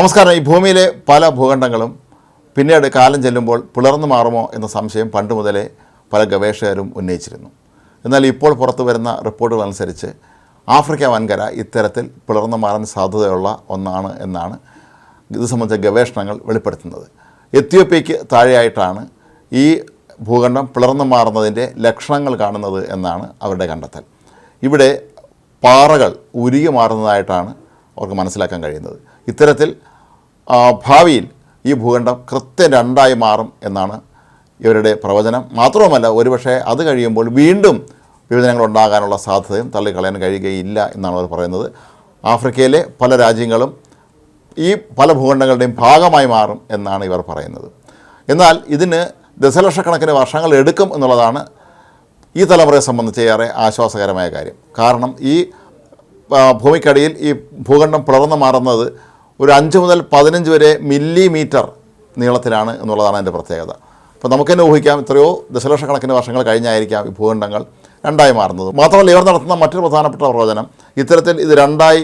നമസ്കാരം. ഈ ഭൂമിയിലെ പല ഭൂഖണ്ഡങ്ങളും പിന്നീട് കാലം ചെല്ലുമ്പോൾ പിളർന്നു മാറുമോ എന്ന സംശയം പണ്ട് മുതലേ പല ഗവേഷകരും ഉന്നയിച്ചിരുന്നു. എന്നാൽ ഇപ്പോൾ പുറത്തു വരുന്ന റിപ്പോർട്ടുകൾ അനുസരിച്ച് ആഫ്രിക്ക വൻകര ഇത്തരത്തിൽ പിളർന്നു മാറാൻ സാധ്യതയുള്ള ഒന്നാണ് എന്നാണ് ഇത് സംബന്ധിച്ച ഗവേഷണങ്ങൾ വെളിപ്പെടുത്തുന്നത്. എത്യോപ്യയ്ക്ക് താഴെയായിട്ടാണ് ഈ ഭൂഖണ്ഡം പിളർന്നു മാറുന്നതിന്റെ ലക്ഷണങ്ങൾ കാണുന്നത് എന്നാണ് അവരുടെ കണ്ടെത്തൽ. ഇവിടെ പാറകൾ ഉരുകി മാറുന്നതായിട്ടാണ് അവർക്ക് മനസ്സിലാക്കാൻ കഴിയുന്നത്. ഇത്തരത്തിൽ ഭാവിയിൽ ഈ ഭൂഖണ്ഡം കൃത്യം രണ്ടായി മാറും എന്നാണ് ഇവരുടെ പ്രവചനം. മാത്രവുമല്ല ഒരുപക്ഷെ അത് കഴിയുമ്പോൾ വീണ്ടും വിഭജനങ്ങൾ ഉണ്ടാകാനുള്ള സാധ്യതയും തള്ളിക്കളയാൻ കഴിയുകയില്ല എന്നാണ് അവർ പറയുന്നത്. ആഫ്രിക്കയിലെ പല രാജ്യങ്ങളും ഈ പല ഭൂഖണ്ഡങ്ങളുടെയും ഭാഗമായി മാറും എന്നാണ് ഇവർ പറയുന്നത്. എന്നാൽ ഇതിന് ദശലക്ഷക്കണക്കിന് വർഷങ്ങൾ എടുക്കും എന്നുള്ളതാണ് ഈ തലമുറയെ സംബന്ധിച്ച് ഏറെ ആശ്വാസകരമായ കാര്യം. കാരണം ഈ ഭൂമിക്കടിയിൽ ഈ ഭൂഖണ്ഡം പിളർന്നു മാറുന്നത് ഒരു അഞ്ച് മുതൽ പതിനഞ്ച് വരെ മില്ലിമീറ്റർ നീളത്തിലാണ് എന്നുള്ളതാണ് അതിന്റെ പ്രത്യേകത. അപ്പോൾ നമുക്ക് തന്നെ ഊഹിക്കാം എത്രയോ ദശലക്ഷക്കണക്കിന് വർഷങ്ങൾ കഴിഞ്ഞായിരിക്കാം ഈ ഭൂഖണ്ഡങ്ങൾ രണ്ടായി മാറുന്നത്. മാത്രമല്ല ഇവർ നടത്തുന്ന മറ്റൊരു പ്രധാനപ്പെട്ട പ്രവചനം ഇത്തരത്തിൽ ഇത് രണ്ടായി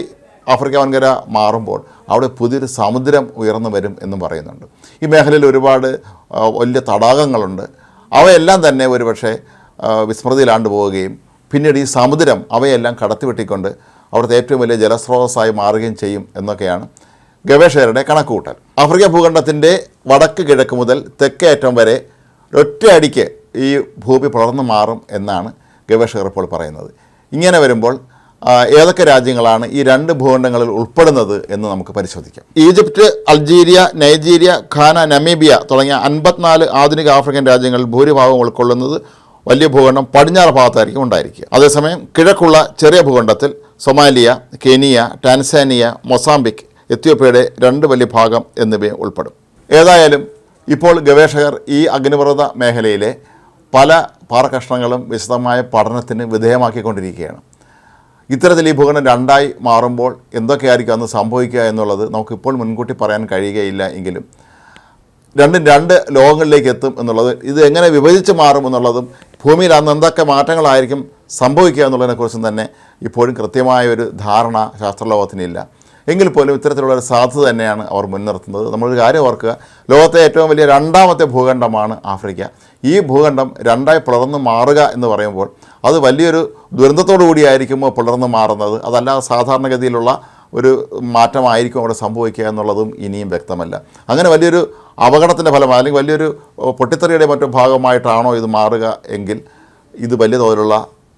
ആഫ്രിക്ക വൻകര മാറുമ്പോൾ അവിടെ പുതിയൊരു സമുദ്രം ഉയർന്നു വരും എന്നും പറയുന്നുണ്ട്. ഈ മേഖലയിൽ ഒരുപാട് വലിയ തടാകങ്ങളുണ്ട്. അവയെല്ലാം തന്നെ ഒരുപക്ഷെ വിസ്മൃതിയിലാണ്ട് പോവുകയും പിന്നീട് ഈ സമുദ്രം അവയെല്ലാം കടത്തിവെട്ടിക്കൊണ്ട് അവിടുത്തെ ഏറ്റവും വലിയ ജലസ്രോതസ്സായി മാറുകയും ചെയ്യും എന്നൊക്കെയാണ് ഗവേഷകരുടെ കണക്കുകൂട്ടൽ. ആഫ്രിക്ക ഭൂഖണ്ഡത്തിന്റെ വടക്ക് കിഴക്ക് മുതൽ തെക്കേ അറ്റം വരെ ഒറ്റയടിക്ക് ഈ ഭൂമി പടർന്നു മാറും എന്നാണ് ഗവേഷകർ ഇപ്പോൾ പറയുന്നത്. ഇങ്ങനെ വരുമ്പോൾ ഏതൊക്കെ രാജ്യങ്ങളാണ് ഈ രണ്ട് ഭൂഖണ്ഡങ്ങളിൽ ഉൾപ്പെടുന്നത് എന്ന് നമുക്ക് പരിശോധിക്കാം. Egypt Algeria Nigeria Ghana Namibia തുടങ്ങിയ അൻപത്തിനാല് ആധുനിക ആഫ്രിക്കൻ രാജ്യങ്ങളിൽ ഭൂരിഭാഗം ഉൾക്കൊള്ളുന്നത് വലിയ ഭൂഖണ്ഡം പടിഞ്ഞാറ് ഭാഗത്തായിരിക്കും ഉണ്ടായിരിക്കുക. അതേസമയം കിഴക്കുള്ള ചെറിയ ഭൂഖണ്ഡത്തിൽ സൊമാലിയ കെനിയ ടാൻസാനിയ മൊസാംബിക് എത്യോപ്യയുടെ രണ്ട് വലിയ ഭാഗം എന്നിവയും ഉൾപ്പെടും. ഏതായാലും ഇപ്പോൾ ഗവേഷകർ ഈ അഗ്നിപർവത മേഖലയിലെ പല പാറകഷ്ണങ്ങളും വിശദമായ പഠനത്തിന് വിധേയമാക്കിക്കൊണ്ടിരിക്കുകയാണ്. ഇത്തരത്തിൽ ഈ ഭൂഖണ്ഡം രണ്ടായി മാറുമ്പോൾ എന്തൊക്കെയായിരിക്കും അന്ന് സംഭവിക്കുക എന്നുള്ളത് നമുക്കിപ്പോൾ മുൻകൂട്ടി പറയാൻ കഴിയുകയില്ല എങ്കിലും രണ്ടും രണ്ട് ലോകങ്ങളിലേക്ക് എത്തും എന്നുള്ളത് ഇത് എങ്ങനെ വിഭജിച്ച് മാറും എന്നുള്ളതും ഭൂമിയിൽ അന്ന് എന്തൊക്കെ മാറ്റങ്ങളായിരിക്കും സംഭവിക്കുക എന്നുള്ളതിനെക്കുറിച്ചും തന്നെ ഇപ്പോഴും കൃത്യമായ ഒരു ധാരണ ശാസ്ത്രലോകത്തിനില്ല. എങ്കിൽ പോലും ഇത്തരത്തിലുള്ള ഒരു സാധ്യത തന്നെയാണ് അവർ മുൻനിർത്തുന്നത്. നമ്മളൊരു കാര്യം ഓർക്കുക ലോകത്തെ ഏറ്റവും വലിയ രണ്ടാമത്തെ ഭൂഖണ്ഡമാണ് ആഫ്രിക്ക. ഈ ഭൂഖണ്ഡം രണ്ടായി പിളർന്നു മാറുക എന്ന് പറയുമ്പോൾ അത് വലിയൊരു ദുരന്തത്തോടു കൂടിയായിരിക്കുമോ പിളർന്നു മാറുന്നത്? അതല്ലാതെ സാധാരണഗതിയിലുള്ള ഒരു മാറ്റമായിരിക്കും അവിടെ സംഭവിക്കുക എന്നുള്ളതും ഇനിയും വ്യക്തമല്ല. അങ്ങനെ വലിയൊരു അപകടത്തിന്റെ ഫലമായി അല്ലെങ്കിൽ വലിയൊരു പൊട്ടിത്തെറിയുടെ മറ്റു ഭാഗമായിട്ടാണോ ഇത് മാറുക എങ്കിൽ ഇത് വലിയ തോതിലുള്ള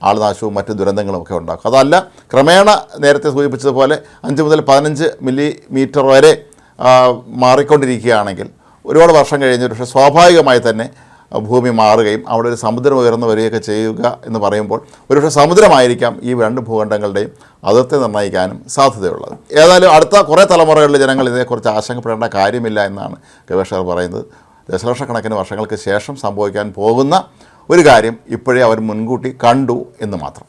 ആൾനാശവും മറ്റു ദുരന്തങ്ങളും ഒക്കെ ഉണ്ടാക്കും. അതല്ല ക്രമേണ നേരത്തെ സൂചിപ്പിച്ചതുപോലെ അഞ്ച് മുതൽ പതിനഞ്ച് മില്ലി മീറ്റർ വരെ മാറിക്കൊണ്ടിരിക്കുകയാണെങ്കിൽ ഒരുപാട് വർഷം കഴിഞ്ഞ് പക്ഷേ സ്വാഭാവികമായി തന്നെ ഭൂമി മാറുകയും അവിടെ ഒരു സമുദ്രം ഉയർന്നു വരികയൊക്കെ ചെയ്യുക എന്ന് പറയുമ്പോൾ ഒരുപക്ഷെ സമുദ്രമായിരിക്കാം ഈ രണ്ട് ഭൂഖണ്ഡങ്ങളുടെയും അതിർത്തി നിർണയിക്കാനും സാധ്യതയുള്ളത്. ഏതായാലും അടുത്ത കുറേ തലമുറകളിലെ ജനങ്ങൾ ഇതിനെക്കുറിച്ച് ആശങ്കപ്പെടേണ്ട കാര്യമില്ല എന്നാണ് ഗവേഷകർ പറയുന്നത്. ദശലക്ഷക്കണക്കിന് വർഷങ്ങൾക്ക് ശേഷം സംഭവിക്കാൻ പോകുന്ന ഒരു കാര്യം ഇപ്പോഴേ അവർ മുൻകൂട്ടി കണ്ടു എന്ന് മാത്രം.